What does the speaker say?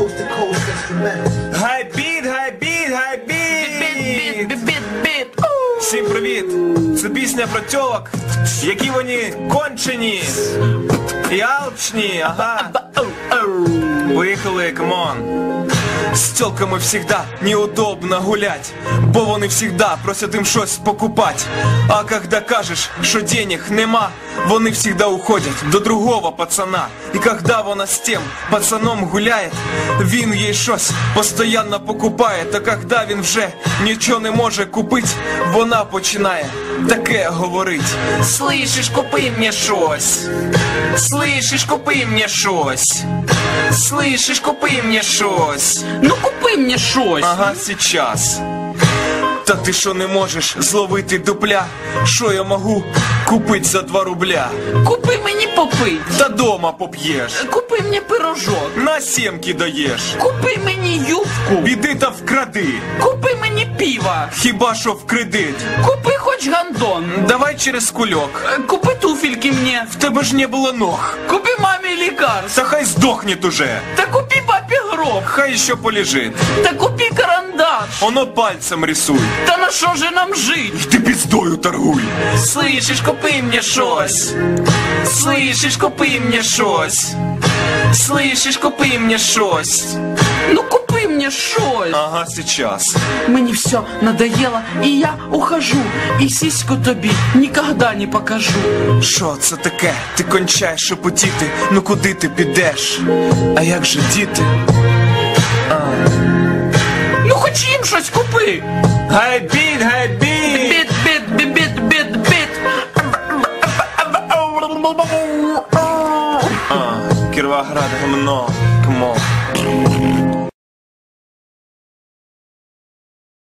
coast to coast instrumental. Гайбіт, гайбіт, гайбіт! Біт-біт-біт. Всім привіт! Це пісня про тьолок, які вони кончені і алчні, ага. Поїхали, камон. З тілками всегда неудобно гулять, бо вони всегда просять їм щось покупать. А когда кажеш, що денег нема, вони всегда уходять до другого пацана. І когда вона з тим пацаном гуляє, він їй щось постоянно покупає. Та когда він вже нічого не може купить, вона починає таке говорить. Слышиш, купи мені щось. Слышиш, купи мені щось. Слышиш, купи мені щось. Ну купи мені щось. Ага, сейчас. Та ти що не можеш зловити дупля? Що я можу купить за два рубля? Купи мені попить. Та дома поп'єш. Купи мені пирожок. На сімки даєш. Купи мені юбку. Біди та вкради. Купи мені піва. Хіба що в кредит. Купи хоч гандон. Давай через кульок. Е, Купи туфельки мені. В тебе ж не було ног. Купи мамі лікарств. Та хай здохнет уже. Та купи папі гроб. Хай ще полежить. Та купи карандаш. Оно пальцем рисуй. Та на що же нам жить? Ти піздою торгуй. Слышиш, купи мені щось. Слышиш, купи мені щось. Слышиш, купи мені щось. Ну купи Мені щось. Ага, сейчас. Мені все надоело, і я ухожу. І сіську тобі ніколи не покажу. Що це таке? Ти кончаєш шепотіти, ну куди ти підеш? А як же діти? Ну хоч їм щось купи. Гайбіт, гайбіт! Біт, біт, біт, біт, біт, біт. А, Кіровоград гамно.